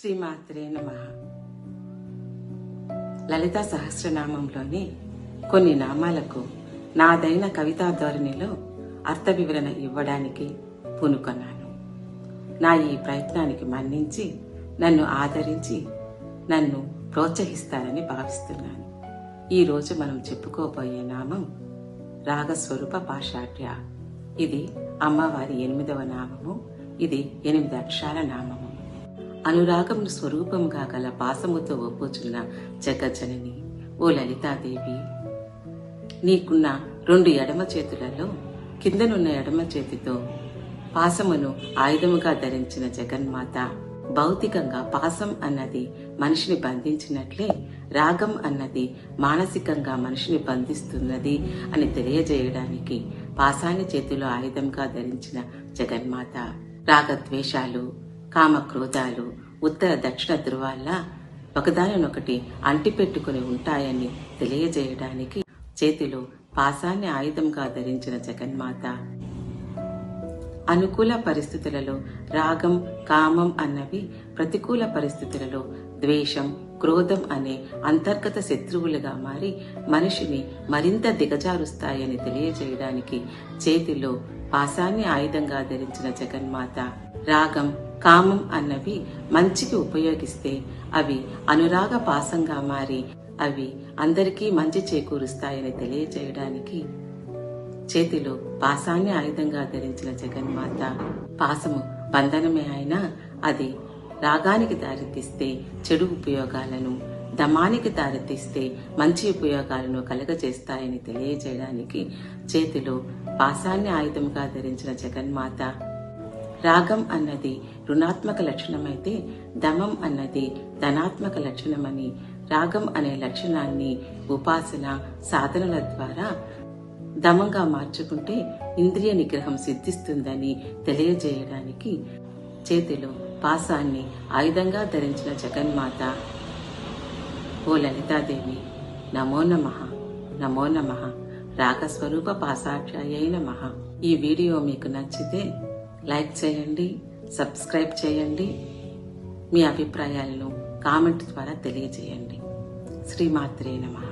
శ్రీమాత్రే నమ. లలిత సహస్రనామంలోని కొన్ని నామాలకు నాదైన కవితా ధోరణిలో అర్థ వివరణ ఇవ్వడానికి పూనుకొన్నాను. నా ఈ ప్రయత్నానికి మన్నించి నన్ను ఆదరించి నన్ను ప్రోత్సహిస్తారని భావిస్తున్నాను. ఈ రోజు మనం చెప్పుకోబోయే నామం రాగస్వరూప పాషాఢ్య ఇది అమ్మవారి ఎనిమిదవ నామము ఇది ఎనిమిది అక్షరాల నామము. అనురాగమును స్వరూపముగా గల పాసముతో ఒప్పుచున్న జగజ్జనని ఓ లలితాదేవి నీకున్న రెండు ఎడమ చేతులలో కిందనున్న ఎడమ చేతితో పాసమును ఆయుధముగా ధరించిన జగన్మాత భౌతికంగా పాసం అన్నది మనిషిని బంధించినట్లే రాగం అన్నది మానసికంగా మనిషిని బంధిస్తున్నది అని తెలియజేయడానికి పాసాన్ని చేతిలో ఆయుధంగా ధరించిన జగన్మాత రాగద్వేషాలు కామ క్రోధాలు ఉత్తర దక్షిణ ధృవాల్లా ఒకదానినొకటి అంటిపెట్టుకుని ఉంటాయని తెలియజేయడానికి చేతిలో పాసాన్ని ఆయుధంగా ధరించిన జగన్మాత. అనుకూల పరిస్థితులలో రాగం కామం అన్నవి ప్రతికూల పరిస్థితులలో ద్వేషం క్రోధం అనే అంతర్గత శత్రువులుగా మారి మనిషిని మరింత దిగజారుస్తాయని తెలియజేయడానికి చేతిలో పాసాన్ని ఆయుధంగా ధరించిన జగన్మాత. రాగం కామం అన్నవి మంచికి ఉపయోగిస్తే అవి అనురాగ పాసంగా మారి అవి అందరికీ మంచి చేకూరుస్తాయని తెలియజేయడానికి చేతిలో పాసాన్ని ఆయుధంగా ధరించిన జగన్మాత పాసము బంధనమే అయినా అది రాగానికి దారితీస్తే చెడు ఉపయోగాలను దమానికి దారితీస్తే మంచి ఉపయోగాలను కలుగజేస్తాయని తెలియజేయడానికి చేతిలో పాసాన్ని ఆయుధంగా ధరించిన జగన్మాత రాగం అన్నది రుణాత్మక లక్షణమైతే దమం అన్నది ధనాత్మక లక్షణమని రాగం అనే లక్షణాన్ని ఉపాసన సాధనల ద్వారా దమంగా మార్చుకుంటే ఇంద్రియ నిగ్రహం సిద్ధిస్తుందని తెలియజేయడానికి చేతిలో పాసాన్ని ఆయుధంగా ధరించిన జగన్మాత ఓ లలితాదేవి. నమో నమ. నమో నమ. రాగస్వరూప పాసాక్షాయ నమ. ఈ వీడియో మీకు నచ్చితే లైక్ చేయండి సబ్స్క్రైబ్ చేయండి మీ అభిప్రాయాలను కామెంట్ ద్వారా తెలియజేయండి. శ్రీమాత్రే నమః.